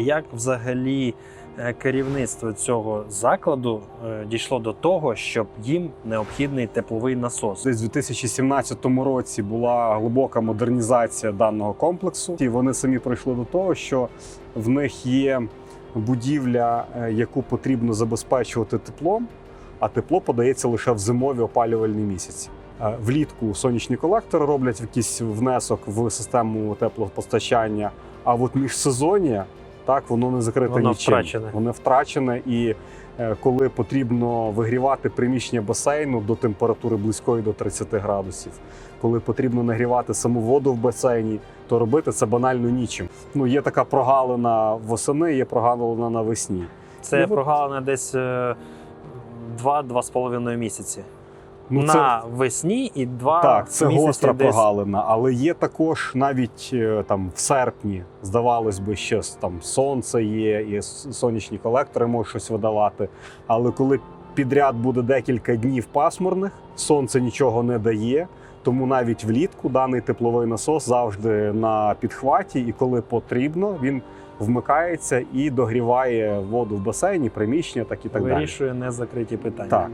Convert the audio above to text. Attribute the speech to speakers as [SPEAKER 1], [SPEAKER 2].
[SPEAKER 1] Як взагалі е, керівництво цього закладу е, дійшло до того, щоб їм необхідний тепловий насос?
[SPEAKER 2] Десь у 2017 році була глибока модернізація даного комплексу, і вони самі прийшли до того, що в них є будівля, е, яку потрібно забезпечувати теплом, а тепло подається лише в зимові опалювальні місяці. Влітку сонячні колектори роблять якийсь внесок в систему теплопостачання. А от міжсезоння так воно не закрите
[SPEAKER 1] Воно
[SPEAKER 2] нічим.
[SPEAKER 1] втрачене.
[SPEAKER 2] Воно втрачене, і е, коли потрібно вигрівати приміщення басейну до температури близької до 30 градусів, коли потрібно нагрівати саму воду в басейні, то робити це банально нічим. Ну є така прогалина восени, є прогалина навесні.
[SPEAKER 1] Це
[SPEAKER 2] Ну,
[SPEAKER 1] прогалина десь е, 2-2,5 місяці.
[SPEAKER 2] Ну
[SPEAKER 1] на весні і два
[SPEAKER 2] Так, це
[SPEAKER 1] місяці
[SPEAKER 2] гостра
[SPEAKER 1] десь.
[SPEAKER 2] прогалина, але є також навіть е, там в серпні, здавалось би, ще там сонце є, і сонячні колектори можуть щось видавати. Але коли підряд буде декілька днів пасмурних, сонце нічого не дає. Тому навіть влітку даний тепловий насос завжди на підхваті, і коли потрібно, він вмикається і догріває воду в басейні, приміщення, так і так далі.
[SPEAKER 1] Вирішує незакриті питання.
[SPEAKER 2] Так.